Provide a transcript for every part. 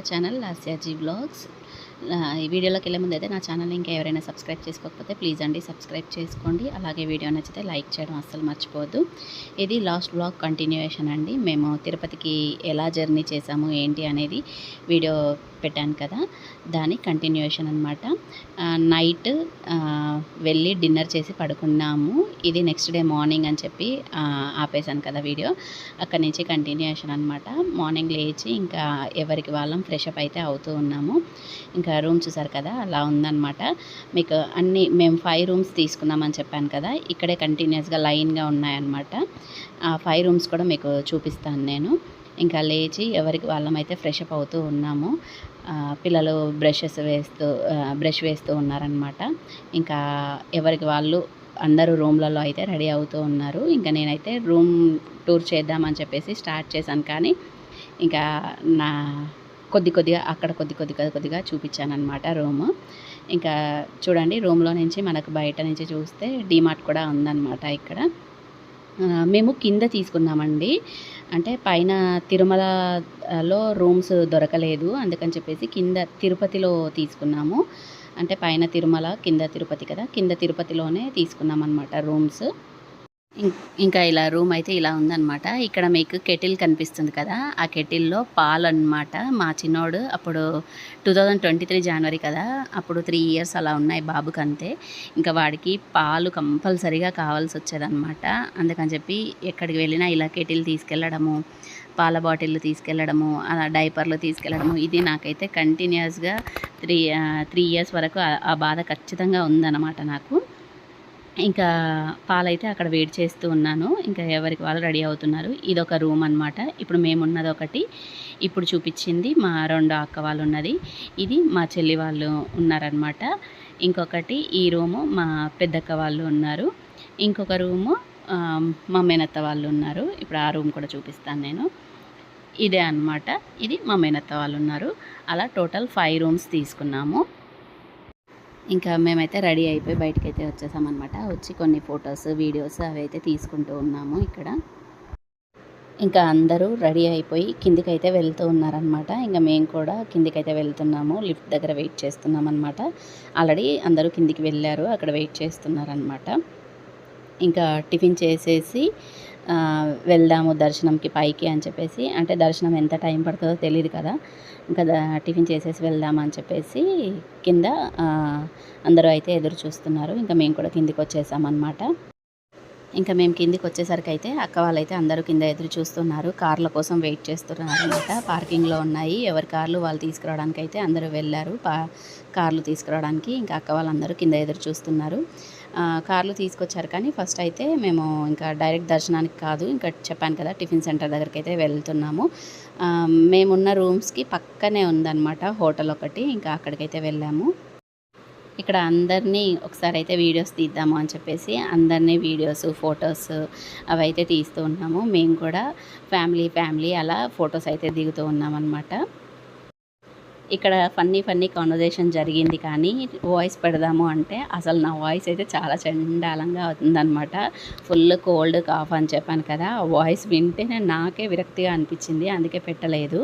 Our channel Lasyaji blogs ఈ వీడియోలోకి వెళ్ళే ముందు అయితే నా ఛానల్ ఇంకా ఎవరైనా సబ్స్క్రైబ్ చేసుకోకపోతే ప్లీజ్ అండి సబ్స్క్రైబ్ చేసుకోండి. అలాగే వీడియో నచ్చితే లైక్ చేయడం అస్సలు మర్చిపోవద్దు. ఇది లాస్ట్ బ్లాగ్ కంటిన్యూయేషన్ అండి. మేము తిరుపతికి ఎలా జర్నీ చేసాము ఏంటి అనేది వీడియో పెట్టాను కదా దాని కంటిన్యూయేషన్ అనమాట నైట్ వెళ్ళి డిన్నర్ చేసి పడుకున్నాము. ఇది నెక్స్ట్ డే మార్నింగ్ అని చెప్పి ఆపేశాను కదా వీడియో అక్కడి నుంచి కంటిన్యూయేషన్ అనమాట మార్నింగ్ లేచి ఇంకా ఎవరికి వాళ్ళం ఫ్రెష్ అప్ అయితే అవుతూ ఉన్నాము. ఇంకా రూమ్ చూసారు కదా అలా ఉందన్నమాట. మీకు అన్ని మేము ఫైవ్ రూమ్స్ తీసుకున్నామని చెప్పాను కదా ఇక్కడే కంటిన్యూస్గా లైన్గా ఉన్నాయన్నమాట. ఆ ఫైవ్ రూమ్స్ కూడా మీకు చూపిస్తాను నేను. ఇంకా లేచి ఎవరికి వాళ్ళమైతే ఫ్రెష్ అప్ అవుతూ ఉన్నాము పిల్లలు బ్రషెస్ వేస్తూ బ్రష్ వేస్తూ ఉన్నారనమాట ఇంకా ఎవరికి వాళ్ళు అందరూ రూమ్లలో అయితే రెడీ అవుతూ ఉన్నారు. ఇంకా నేనైతే రూమ్ టూర్ చేద్దామని చెప్పేసి స్టార్ట్ చేశాను కానీ ఇంకా నా కొద్ది కొద్దిగా అక్కడ కొద్ది కొద్దిగా కొద్దిగా చూపించాను అనమాట రూమ్ ఇంకా చూడండి రూమ్లో నుంచి మనకు బయట నుంచి చూస్తే డీమార్ట్ కూడా ఉందన్నమాట ఇక్కడ. మేము కింద తీసుకున్నామండి. అంటే పైన తిరుమలలో రూమ్స్ దొరకలేదు. అందుకని చెప్పేసి కింద తిరుపతిలో తీసుకున్నాము. అంటే పైన తిరుమల కింద తిరుపతి కదా? కింద తిరుపతిలోనే తీసుకున్నాం అనమాట రూమ్స్. ఇంకా ఇలా రూమ్ అయితే ఇలా ఉందన్నమాట. ఇక్కడ మీకు కెటిల్ కనిపిస్తుంది కదా ఆ కెటిల్లో పాలు అనమాట మా చిన్నోడు అప్పుడు టూ థౌజండ్ ట్వంటీ త్రీ జనవరి కదా అప్పుడు త్రీ ఇయర్స్ అలా ఉన్నాయి బాబుకి అంతే. ఇంకా వాడికి పాలు కంపల్సరీగా కావాల్సి వచ్చేదన్నమాట. అందుకని చెప్పి ఎక్కడికి వెళ్ళినా ఇలా కెటిల్ తీసుకెళ్ళడము పాల బాటిల్ తీసుకెళ్ళడము అలా డైపర్లు తీసుకెళ్ళడము ఇది నాకైతే కంటిన్యూస్గా త్రీ త్రీ ఇయర్స్ వరకు ఆ బాధ ఖచ్చితంగా ఉందన్నమాట నాకు. ఇంకా పాలైతే అక్కడ వెయిట్ చేస్తూ ఉన్నాను. ఇంకా ఎవరికి వాళ్ళు రెడీ అవుతున్నారు. ఇది ఒక రూమ్ అనమాట ఇప్పుడు మేము ఉన్నది ఒకటి ఇప్పుడు చూపించింది మా రెండో అక్క వాళ్ళు ఉన్నది ఇది మా చెల్లి వాళ్ళు ఉన్నారనమాట ఇంకొకటి ఈ రూము మా పెద్దక్క వాళ్ళు ఉన్నారు. ఇంకొక రూము మా మేనత్త వాళ్ళు ఉన్నారు. ఇప్పుడు ఆ రూమ్ కూడా చూపిస్తాను నేను. ఇదే అన్నమాట. ఇది మా మేనత్త వాళ్ళు ఉన్నారు. అలా టోటల్ ఫైవ్ రూమ్స్ తీసుకున్నాము. ఇంకా మేమైతే రెడీ అయిపోయి బయటకు అయితే వచ్చేసామన్నమాట. వచ్చి కొన్ని ఫొటోస్ వీడియోస్ అవి అయితే తీసుకుంటూ ఉన్నాము ఇక్కడ. ఇంకా అందరూ రెడీ అయిపోయి కిందికైతే అయితే వెళ్తూ ఉన్నారనమాట ఇంకా మేము కూడా కిందికైతే అయితే వెళ్తున్నాము. లిఫ్ట్ దగ్గర వెయిట్ చేస్తున్నాం అనమాట ఆల్రెడీ అందరూ కిందికి వెళ్ళారు. అక్కడ వెయిట్ చేస్తున్నారనమాట ఇంకా టిఫిన్ చేసేసి వెళ్దాము దర్శనంకి పైకి అని చెప్పేసి అంటే దర్శనం ఎంత టైం పడుతుందో తెలియదు కదా. ఇంకా టిఫిన్ చేసేసి వెళ్దామని చెప్పేసి కింద అందరూ అయితే ఎదురు చూస్తున్నారు. ఇంకా మేము కూడా కిందికి వచ్చేసామన్నమాట ఇంకా మేము కిందికి వచ్చేసరికి అయితే అక్క వాళ్ళైతే అందరూ కింద ఎదురు చూస్తున్నారు. కార్ల కోసం వెయిట్ చేస్తున్నారు అనమాట పార్కింగ్లో ఉన్నాయి. ఎవరి కార్లు వాళ్ళు తీసుకురావడానికి అయితే అందరూ వెళ్ళారు. పా కార్లు తీసుకురావడానికి ఇంకా అక్క వాళ్ళందరూ కింద ఎదురు చూస్తున్నారు. కార్లు తీసుకొచ్చారు కానీ ఫస్ట్ అయితే మేము ఇంకా డైరెక్ట్ దర్శనానికి కాదు. ఇంకా చెప్పాను కదా టిఫిన్ సెంటర్ దగ్గరికి అయితే వెళ్తున్నాము మేమున్న రూమ్స్కి పక్కనే ఉందన్నమాట హోటల్ ఒకటి. ఇంకా అక్కడికైతే వెళ్ళాము. ఇక్కడ అందరినీ ఒకసారి అయితే వీడియోస్ తీద్దాము అని చెప్పేసి అందరినీ వీడియోస్ ఫొటోస్ అవి అయితే తీస్తూ ఉన్నాము. మేము కూడా ఫ్యామిలీ ఫ్యామిలీ అలా ఫొటోస్ అయితే దిగుతూ ఉన్నామన్నమాట. ఇక్కడ ఫన్నీ ఫన్నీ కాన్వర్జేషన్ జరిగింది కానీ వాయిస్ పెడదాము అంటే అసలు నా వాయిస్ అయితే చాలా చండాలంగా అవుతుందనమాట ఫుల్ కోల్డ్ కాఫ్ అని చెప్పాను కదా ఆ వాయిస్ వింటేనే నాకే విరక్తిగా అనిపించింది అందుకే పెట్టలేదు.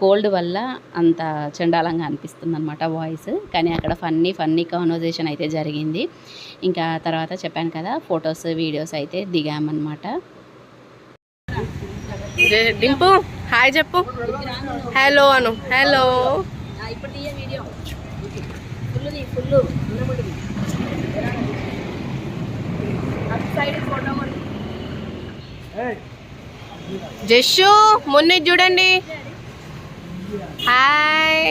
కోల్డ్ వల్ల అంత చండాలంగా అనిపిస్తుంది అనమాట వాయిస్ కానీ అక్కడ ఫన్నీ ఫన్నీ కాన్వర్జేషన్ అయితే జరిగింది. ఇంకా తర్వాత చెప్పాను కదా ఫొటోస్ వీడియోస్ అయితే దిగామన్నమాట. డింపు హాయ్ చెప్పు. హలో అను. హలో జస్సు మొన్న చూడండి. హాయ్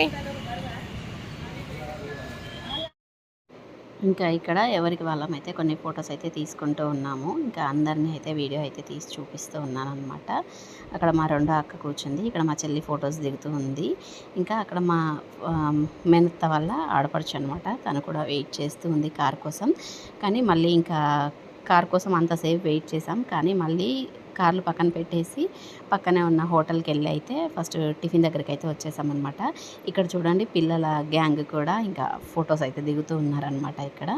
ఇంకా ఇక్కడ ఎవరికి వాళ్ళం అయితే కొన్ని ఫొటోస్ అయితే తీసుకుంటూ ఉన్నాము. ఇంకా అందరినీ అయితే వీడియో అయితే తీసి చూపిస్తూ ఉన్నాను అనమాట అక్కడ మా రెండో అక్క కూర్చుంది. ఇక్కడ మా చెల్లి ఫొటోస్ దిగుతూ ఉంది. ఇంకా అక్కడ మా మెనత్త వల్ల ఆడపడుచు అనమాట తను కూడా వెయిట్ చేస్తూ ఉంది కార్ కోసం. కానీ మళ్ళీ ఇంకా కార్ కోసం అంతసేపు వెయిట్ చేసాం కానీ మళ్ళీ కార్లు పక్కన పెట్టేసి పక్కనే ఉన్న హోటల్కి వెళ్ళి అయితే ఫస్ట్ టిఫిన్ దగ్గరికి అయితే వచ్చేసామన్నమాట. ఇక్కడ చూడండి పిల్లల గ్యాంగ్ కూడా ఇంకా ఫొటోస్ అయితే దిగుతూ ఉన్నారనమాట ఇక్కడ.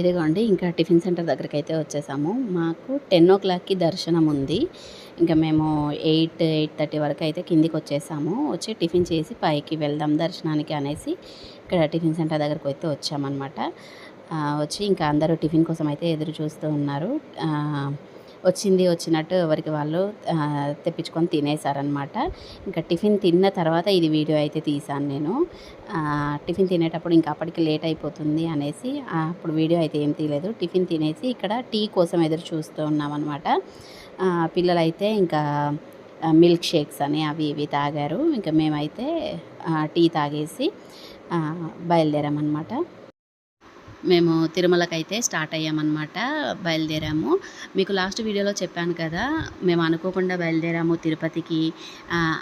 ఇదిగోండి ఇంకా టిఫిన్ సెంటర్ దగ్గరికి అయితే వచ్చేసాము. మాకు టెన్ ఓ క్లాక్కి దర్శనం ఉంది. ఇంకా మేము ఎయిట్ ఎయిట్ థర్టీ వరకు అయితే కిందికి వచ్చేసాము. వచ్చి టిఫిన్ చేసి పైకి వెళ్దాం దర్శనానికి అనేసి ఇక్కడ టిఫిన్ సెంటర్ దగ్గరకు అయితే వచ్చామన్నమాట. వచ్చి ఇంకా అందరూ టిఫిన్ కోసం అయితే ఎదురు చూస్తూ ఉన్నారు. వచ్చింది వచ్చినట్టు ఎవరికి వాళ్ళు తెప్పించుకొని తినేసారనమాట ఇంకా టిఫిన్ తిన్న తర్వాత ఇది వీడియో అయితే తీసాను నేను. టిఫిన్ తినేటప్పుడు ఇంకా అప్పటికి లేట్ అయిపోతుంది అనేసి అప్పుడు వీడియో అయితే ఏం తీయలేదు. టిఫిన్ తినేసి ఇక్కడ టీ కోసం ఎదురు చూస్తూ ఉన్నామన్నమాట. పిల్లలైతే ఇంకా మిల్క్ షేక్స్ అని అవి ఇవి తాగారు. ఇంకా మేమైతే టీ తాగేసి బయలుదేరామన్నమాట. మేము తిరుమలకైతే స్టార్ట్ అయ్యామన్నమాట బయలుదేరాము. మీకు లాస్ట్ వీడియోలో చెప్పాను కదా మేము అనుకోకుండా బయలుదేరాము తిరుపతికి.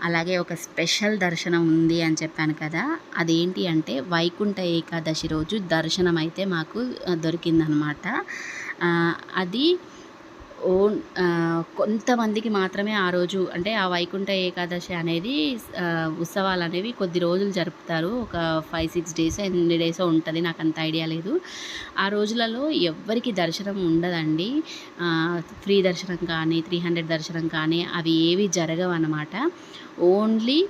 అలాగే ఒక స్పెషల్ దర్శనం ఉంది అని చెప్పాను కదా అదేంటి అంటే వైకుంఠ ఏకాదశి రోజు దర్శనం అయితే మాకు దొరికిందనమాట అది ఓన్ కొంతమందికి మాత్రమే ఆ రోజు అంటే ఆ వైకుంఠ ఏకాదశి అనేది ఉత్సవాలు అనేవి కొద్ది రోజులు జరుపుతారు. ఒక ఫైవ్ సిక్స్ డేస్ ఎన్ని డేస్ ఉంటుంది. నాకు అంత ఐడియా లేదు. ఆ రోజులలో ఎవ్వరికి దర్శనం ఉండదండి. ఫ్రీ దర్శనం కానీ త్రీ హండ్రెడ్ దర్శనం కానీ అవి ఏవి జరగవు అన్నమాట. ఓన్లీ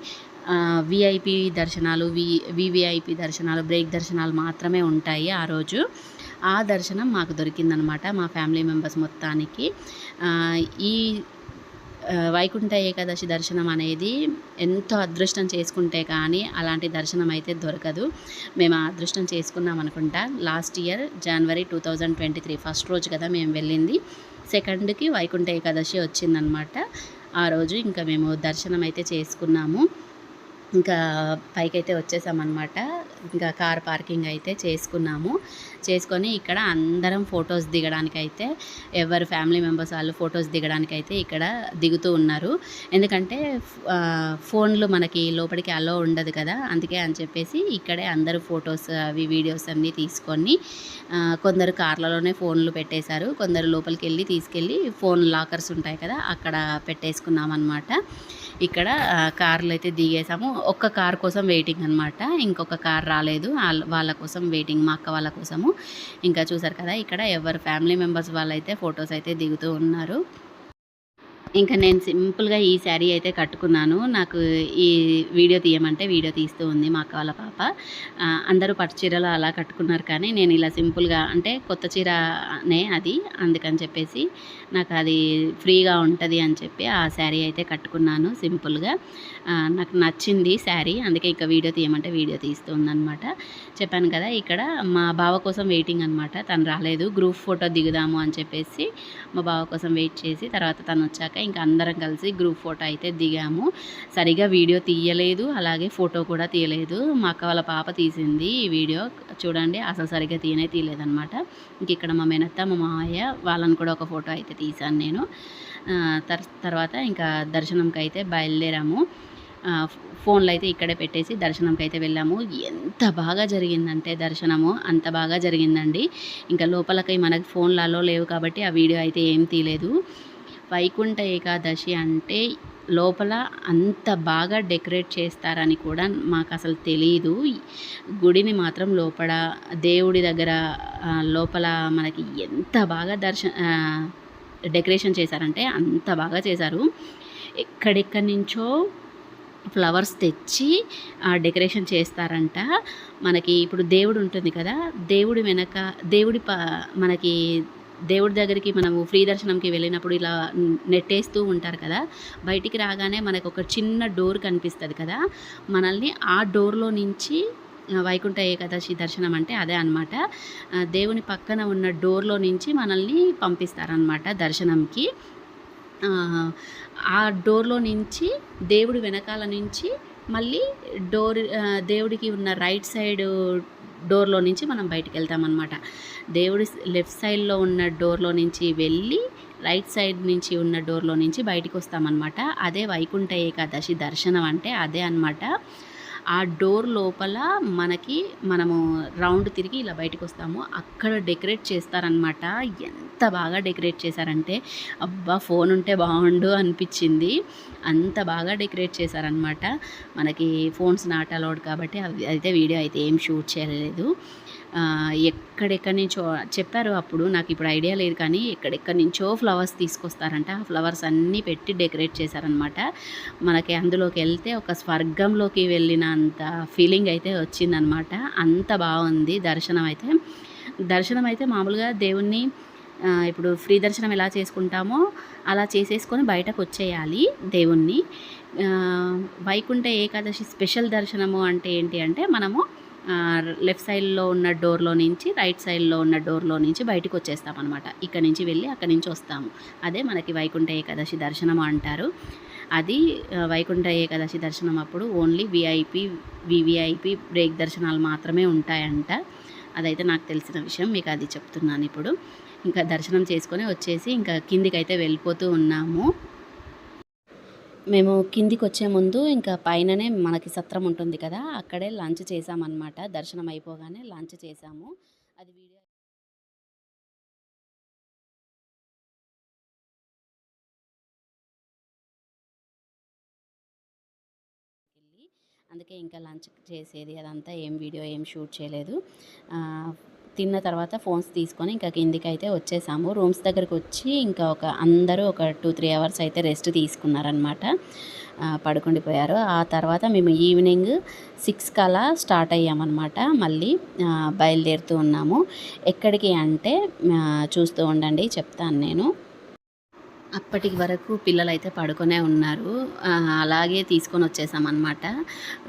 విఐపి దర్శనాలు వి వివిఐపి దర్శనాలు బ్రేక్ దర్శనాలు మాత్రమే ఉంటాయి ఆ రోజు. ఆ దర్శనం మాకు దొరికిందనమాట మా ఫ్యామిలీ మెంబర్స్ మొత్తానికి. ఈ వైకుంఠ ఏకాదశి దర్శనం అనేది ఎంతో అదృష్టం చేసుకుంటే కానీ అలాంటి దర్శనం అయితే దొరకదు. మేము అదృష్టం చేసుకున్నాం అనుకుంటా. లాస్ట్ ఇయర్ జనవరి two thousand twenty three first రోజు కదా మేము వెళ్ళింది. సెకండ్కి వైకుంఠ ఏకాదశి వచ్చిందనమాట. ఆ రోజు ఇంకా మేము దర్శనం అయితే చేసుకున్నాము. ఇంకా పైకైతే వచ్చేసామన్నమాట. ఇంకా కార్ పార్కింగ్ అయితే చేసుకున్నాము. చేసుకొని ఇక్కడ అందరం ఫొటోస్ దిగడానికి అయితే ఎవరు ఫ్యామిలీ మెంబర్స్ వాళ్ళు ఫొటోస్ దిగడానికి అయితే ఇక్కడ దిగుతూ ఉన్నారు. ఎందుకంటే ఫోన్లు మనకి లోపలికి అలో ఉండదు కదా. అందుకే అని చెప్పేసి ఇక్కడే అందరూ ఫొటోస్ అవి వీడియోస్ అన్నీ తీసుకొని కొందరు కార్లలోనే ఫోన్లు పెట్టేశారు. కొందరు లోపలికి వెళ్ళి తీసుకెళ్ళి ఫోన్ లాకర్స్ ఉంటాయి కదా అక్కడ పెట్టేసుకున్నాం అనమాట ఇక్కడ కార్లు అయితే దిగేసాము. ఒక్క కార్ కోసం వెయిటింగ్ అనమాట ఇంకొక కార్ రాలేదు. వాళ్ళ- వాళ్ళ కోసం వెయిటింగ్ మా అక్క వాళ్ళ కోసము. ఇంకా చూసారు కదా ఇక్కడ ఎవరు ఫ్యామిలీ మెంబర్స్ వాళ్ళైతే ఫొటోస్ అయితే దిగుతూ ఉన్నారు. ఇంకా నేను సింపుల్గా ఈ శారీ అయితే కట్టుకున్నాను. నాకు ఈ వీడియో తీయమంటే వీడియో తీస్తూ ఉంది మా అక్క వాళ్ళ పాప. అందరూ పట్టు చీరలు అలా కట్టుకున్నారు కానీ నేను ఇలా సింపుల్గా అంటే కొత్త చీరనే అది. అందుకని చెప్పేసి నాకు అది ఫ్రీగా ఉంటుంది అని చెప్పి ఆ శారీ అయితే కట్టుకున్నాను సింపుల్గా. నాకు నచ్చింది శారీ. అందుకే ఇంకా వీడియో తీయమంటే వీడియో తీస్తుందనమాట చెప్పాను కదా ఇక్కడ మా బావ కోసం వెయిటింగ్ అనమాట తను రాలేదు. గ్రూప్ ఫోటో దిగుదాము అని చెప్పేసి మా బావ కోసం వెయిట్ చేసి తర్వాత తను వచ్చాక ఇంకా అందరం కలిసి గ్రూప్ ఫోటో అయితే దిగాము. సరిగా వీడియో తీయలేదు అలాగే ఫోటో కూడా తీయలేదు. మా అక్క వాళ్ళ పాప తీసింది ఈ వీడియో చూడండి అసలు సరిగా తీయనే తీయలేదన్నమాట. ఇంక ఇక్కడ మా మేనత్త మా మామయ్య వాళ్ళని కూడా ఒక ఫోటో అయితే తీశాను నేను. తర్ తర్వాత ఇంకా దర్శనంకి అయితే బయలుదేరాము. ఫోన్లు అయితే ఇక్కడే పెట్టేసి దర్శనంకి అయితే వెళ్ళాము. ఎంత బాగా జరిగిందంటే దర్శనము అంత బాగా జరిగిందండి. ఇంకా లోపలకి మనకి ఫోన్లలో లేవు కాబట్టి ఆ వీడియో అయితే ఏం తీయలేదు. వైకుంఠ ఏకాదశి అంటే లోపల అంత బాగా డెకరేట్ చేస్తారని కూడా మాకు అసలు తెలియదు గుడిని మాత్రం లోపల దేవుడి దగ్గర లోపల మనకి ఎంత బాగా దర్శ డెకరేషన్ చేశారంటే అంత బాగా చేశారు. ఎక్కడెక్కడి నుంచో ఫ్లవర్స్ తెచ్చి ఆ డెకరేషన్ చేస్తారంట. మనకి ఇప్పుడు దేవుడు ఉంటుంది కదా దేవుడి వెనక దేవుడి ప మనకి దేవుడి దగ్గరికి మనము ఫ్రీ దర్శనంకి వెళ్ళినప్పుడు ఇలా నెట్టేస్తూ ఉంటారు కదా బయటికి రాగానే మనకు ఒక చిన్న డోర్ కనిపిస్తుంది కదా మనల్ని ఆ డోర్లో నుంచి వైకుంఠ ఏకాదశి దర్శనం అంటే అదే అనమాట దేవుని పక్కన ఉన్న డోర్లో నుంచి మనల్ని పంపిస్తారనమాట దర్శనంకి. ఆ, డోర్లో నుంచి దేవుడి వెనకాల నుంచి మళ్ళీ డోర్ దేవుడికి ఉన్న రైట్ సైడ్ డోర్లో నుంచి మనం బయటికి వెళ్తామన్నమాట. దేవుడి లెఫ్ట్ సైడ్లో ఉన్న డోర్లో నుంచి వెళ్ళి రైట్ సైడ్ నుంచి ఉన్న డోర్లో నుంచి బయటికి వస్తామన్నమాట. అదే వైకుంఠ ఏకాదశి దర్శనం అంటే అదే అన్నమాట. ఆ డోర్ లోపల మనకి మనము రౌండ్ తిరిగి ఇలా బయటకు వస్తాము. అక్కడ డెకరేట్ చేస్తారనమాట ఎంత బాగా డెకరేట్ చేశారంటే అబ్బా ఫోన్ ఉంటే బాగుండు అనిపించింది. అంత బాగా డెకరేట్ చేశారనమాట మనకి ఫోన్స్ నాట్ అలౌడ్ కాబట్టి అవి అయితే వీడియో అయితే ఏం షూట్ చేయలేదు. ఎక్కడెక్కడి నుంచో చెప్పారు అప్పుడు నాకు ఇప్పుడు ఐడియా లేదు కానీ ఎక్కడెక్కడి నుంచో ఫ్లవర్స్ తీసుకొస్తారంట. ఆ ఫ్లవర్స్ అన్నీ పెట్టి డెకరేట్ చేశారనమాట మనకి అందులోకి వెళ్తే ఒక స్వర్గంలోకి వెళ్ళినంత ఫీలింగ్ అయితే వచ్చిందనమాట అంత బాగుంది దర్శనం అయితే. దర్శనం అయితే మామూలుగా దేవుణ్ణి ఇప్పుడు ఫ్రీ దర్శనం ఎలా చేసుకుంటామో అలా చేసేసుకొని బయటకు వచ్చేయాలి దేవుణ్ణి. వైకుంఠ ఏకాదశి స్పెషల్ దర్శనము అంటే ఏంటి అంటే మనము లెఫ్ట్ సైడ్లో ఉన్న డోర్లో నుంచి రైట్ సైడ్లో ఉన్న డోర్లో నుంచి బయటకు వచ్చేస్తాం అనమాట ఇక్కడ నుంచి వెళ్ళి అక్కడి నుంచి వస్తాము. అదే మనకి వైకుంఠ ఏకాదశి దర్శనం అంటారు. అది వైకుంఠ ఏకాదశి దర్శనం అప్పుడు ఓన్లీ విఐపి వివిఐపి బ్రేక్ దర్శనాలు మాత్రమే ఉంటాయంట. అదైతే నాకు తెలిసిన విషయం మీకు అది చెప్తున్నాను ఇప్పుడు. ఇంకా దర్శనం చేసుకొని వచ్చేసి ఇంకా కిందికి అయితే వెళ్ళిపోతూ ఉన్నాము. మేము కిందికి వచ్చే ముందు ఇంకా పైననే మనకి సత్రం ఉంటుంది కదా అక్కడే లంచ్ చేసామన్నమాట దర్శనం అయిపోగానే లంచ్ చేసాము అది వీడియో అందుకే ఇంకా లంచ్ చేసేది అదంతా ఏం వీడియో ఏం షూట్ చేయలేదు. తిన్న తర్వాత ఫోన్స్ తీసుకొని ఇంకా కిందికి అయితే వచ్చేసాము. రూమ్స్ దగ్గరకు వచ్చి ఇంకా ఒక అందరూ ఒక టూ త్రీ అవర్స్ అయితే రెస్ట్ తీసుకున్నారనమాట పడుకుండిపోయారు. ఆ తర్వాత మేము ఈవినింగ్ సిక్స్ కలా స్టార్ట్ అయ్యామన్నమాట. మళ్ళీ బయలుదేరుతూ ఉన్నాము. ఎక్కడికి అంటే చూస్తూ ఉండండి చెప్తాను నేను. అప్పటి వరకు పిల్లలు అయితే పడుకొనే ఉన్నారు. అలాగే తీసుకొని వచ్చేసామన్నమాట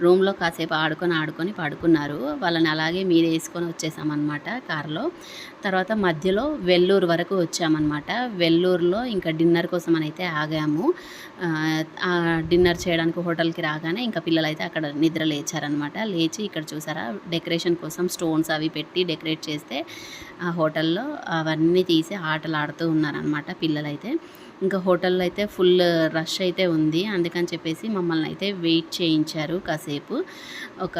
రూమ్లో కాసేపు ఆడుకొని ఆడుకొని పడుకున్నారు. వాళ్ళని అలాగే మీద వేసుకొని వచ్చేసామన్నమాట కారులో. తర్వాత మధ్యలో వెల్లూరు వరకు వచ్చామన్నమాట వెల్లూరులో ఇంకా డిన్నర్ కోసం అని అయితే ఆగాము. డిన్నర్ చేయడానికి హోటల్కి రాగానే ఇంకా పిల్లలు అయితే అక్కడ నిద్ర లేచారనమాట లేచి ఇక్కడ చూసారా డెకరేషన్ కోసం స్టోన్స్ అవి పెట్టి డెకరేట్ చేస్తే ఆ హోటల్లో అవన్నీ తీసి ఆటలు ఆడుతూ ఉన్నారనమాట పిల్లలైతే. ఇంకా హోటల్లో అయితే ఫుల్ రష్ అయితే ఉంది. అందుకని చెప్పేసి మమ్మల్ని అయితే వెయిట్ చేయించారు కాసేపు. ఒక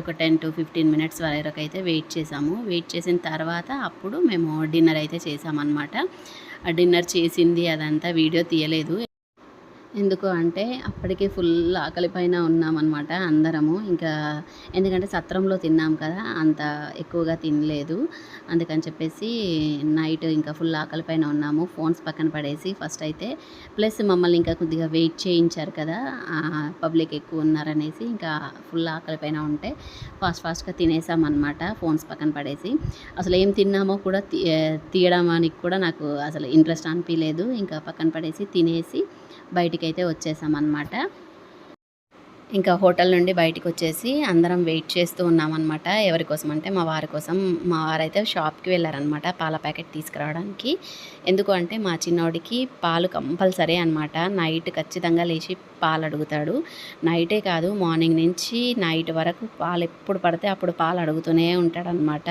ఒక టెన్ టు ఫిఫ్టీన్ మినిట్స్ వరకు అయితే వెయిట్ చేసాము వెయిట్ చేసిన తర్వాత అప్పుడు మేము డిన్నర్ అయితే చేసామన్నమాట ఆ డిన్నర్ చేసింది అదంతా వీడియో తీయలేదు. ఎందుకు అంటే అప్పటికే ఫుల్ ఆకలి పైన ఉన్నామన్నమాట అందరము. ఇంకా ఎందుకంటే సత్రంలో తిన్నాం కదా అంత ఎక్కువగా తినలేదు. అందుకని చెప్పేసి నైట్ ఇంకా ఫుల్ ఆకలి పైన ఉన్నాము. ఫోన్స్ పక్కన పడేసి ఫస్ట్ అయితే ప్లస్ మమ్మల్ని ఇంకా కొద్దిగా వెయిట్ చేయించారు కదా పబ్లిక్ ఎక్కువ ఉన్నారనేసి ఇంకా ఫుల్ ఆకలి పైన ఉంటే ఫాస్ట్ ఫాస్ట్గా తినేసామన్నమాట ఫోన్స్ పక్కన పడేసి. అసలు ఏం తిన్నామో కూడా తీ తీయడానికి కూడా నాకు అసలు ఇంట్రెస్ట్ అనిపించలేదు ఇంకా పక్కన పడేసి తినేసి బయటికి అయితే వచ్చేసామన్నమాట. ఇంకా హోటల్ నుండి బయటికి వచ్చేసి అందరం వెయిట్ చేస్తూ ఉన్నామన్నమాట. ఎవరి కోసం అంటే మా వారి కోసం. మా వారైతే షాప్కి వెళ్ళారనమాట పాల ప్యాకెట్ తీసుకురావడానికి. ఎందుకు అంటే మా చిన్నోడికి పాలు కంపల్సరీ అనమాట నైట్ ఖచ్చితంగా లేచి పాలు అడుగుతాడు. నైటే కాదు మార్నింగ్ నుంచి నైట్ వరకు పాలు ఎప్పుడు పడితే అప్పుడు పాలు అడుగుతూనే ఉంటాడనమాట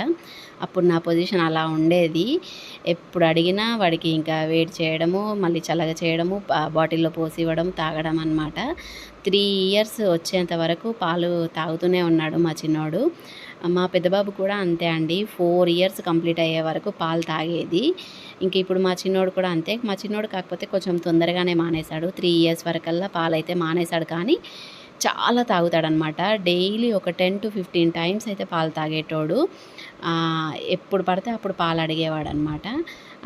అప్పుడు నా పొజిషన్ అలా ఉండేది. ఎప్పుడు అడిగినా వాడికి ఇంకా వేడి చేయడము మళ్ళీ చల్లగా చేయడము బాటిల్లో పోసి ఇవ్వడం తాగడం అనమాట త్రీ ఇయర్స్ వచ్చేంత వరకు పాలు తాగుతూనే ఉన్నాడు మా చిన్నోడు. మా పెద్దబాబు కూడా అంతే అండి. ఫోర్ ఇయర్స్ కంప్లీట్ అయ్యే వరకు పాలు తాగేది. ఇంక ఇప్పుడు మా చిన్నోడు కూడా అంతే. మా చిన్నోడు కాకపోతే కొంచెం తొందరగానే మానేశాడు. త్రీ ఇయర్స్ వరకల్లా పాలు అయితే మానేశాడు కానీ చాలా తాగుతాడనమాట డైలీ ఒక టెన్ టు ఫిఫ్టీన్ టైమ్స్ అయితే పాలు తాగేటోడు. ఎప్పుడు పడితే అప్పుడు పాలు అడిగేవాడు అనమాట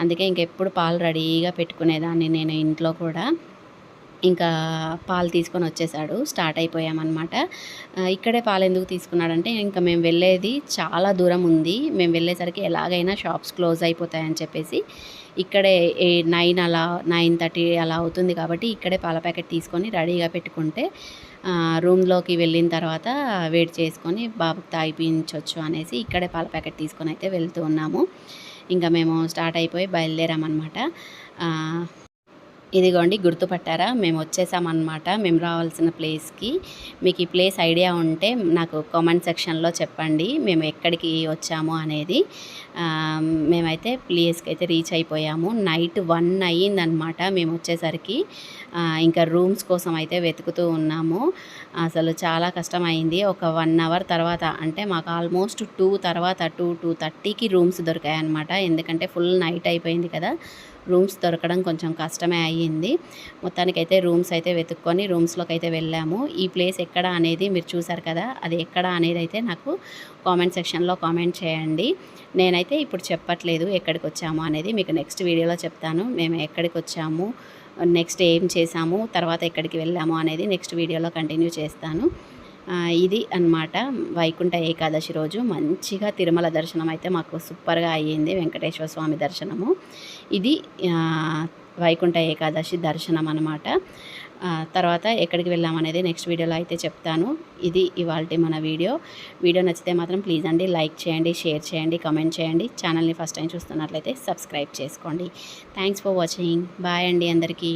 అందుకే ఇంకెప్పుడు పాలు రెడీగా పెట్టుకునేదాన్ని నేను ఇంట్లో కూడా. ఇంకా పాలు తీసుకొని వచ్చేసాడు. స్టార్ట్ అయిపోయామన్నమాట. ఇక్కడే పాలు ఎందుకు తీసుకున్నాడంటే ఇంకా మేము వెళ్ళేది చాలా దూరం ఉంది. మేము వెళ్ళేసరికి ఎలాగైనా షాప్స్ క్లోజ్ అయిపోతాయని చెప్పేసి ఇక్కడే ఏ నైన్ అలా నైన్ థర్టీ అలా అవుతుంది కాబట్టి ఇక్కడే పాల ప్యాకెట్ తీసుకొని రెడీగా పెట్టుకుంటే రూమ్లోకి వెళ్ళిన తర్వాత వెయిట్ చేసుకొని బాబుకి తాగిపించవచ్చు అనేసి ఇక్కడే పాల ప్యాకెట్ తీసుకొని అయితే వెళ్తూ ఉన్నాము. ఇంకా మేము స్టార్ట్ అయిపోయి బయలుదేరామన్నమాట. ఇదిగోండి గుర్తుపట్టారా? మేము వచ్చేసామన్నమాట. మేము రావాల్సిన ప్లేస్కి. మీకు ఈ ప్లేస్ ఐడియా ఉంటే నాకు కామెంట్ సెక్షన్లో చెప్పండి. మేము ఎక్కడికి వచ్చాము అనేది. మేమైతే ప్లేస్కి అయితే రీచ్ అయిపోయాము. నైట్ వన్ అయ్యిందనమాట మేము వచ్చేసరికి. ఇంకా రూమ్స్ కోసం అయితే వెతుకుతూ ఉన్నాము. అసలు చాలా కష్టం అయింది ఒక వన్ అవర్ తర్వాత అంటే మాకు ఆల్మోస్ట్ టూ తర్వాత టూ టూ థర్టీకి రూమ్స్ దొరికాయన్నమాట. ఎందుకంటే ఫుల్ నైట్ అయిపోయింది కదా. రూమ్స్ దొరకడం కొంచెం కష్టమే అయ్యింది. మొత్తానికైతే రూమ్స్ అయితే వెతుక్కొని రూమ్స్లోకి అయితే వెళ్ళాము. ఈ ప్లేస్ ఎక్కడ అనేది మీరు చూసారు కదా అది ఎక్కడ అనేది అయితే నాకు కామెంట్ సెక్షన్లో కామెంట్ చేయండి. నేనైతే ఇప్పుడు చెప్పట్లేదు ఎక్కడికి వచ్చాము అనేది మీకు నెక్స్ట్ వీడియోలో చెప్తాను. మేము ఎక్కడికి వచ్చాము నెక్స్ట్ ఏం చేసాము తర్వాత ఎక్కడికి వెళ్ళాము అనేది నెక్స్ట్ వీడియోలో కంటిన్యూ చేస్తాను. ఇది అన్నమాట. వైకుంఠ ఏకాదశి రోజు మంచిగా తిరుమల దర్శనం అయితే మాకు సూపర్గా అయ్యింది వెంకటేశ్వర స్వామి దర్శనము. ఇది వైకుంఠ ఏకాదశి దర్శనం అనమాట తర్వాత ఎక్కడికి వెళ్ళామనేది నెక్స్ట్ వీడియోలో అయితే చెప్తాను. ఇది ఇవాళ మన వీడియో. వీడియో నచ్చితే మాత్రం ప్లీజ్ అండి లైక్ చేయండి షేర్ చేయండి కామెంట్ చేయండి. ఛానల్ని ఫస్ట్ టైం చూస్తున్నట్లయితే సబ్స్క్రైబ్ చేసుకోండి. Thanks for watching. బాయ్ అండి అందరికీ.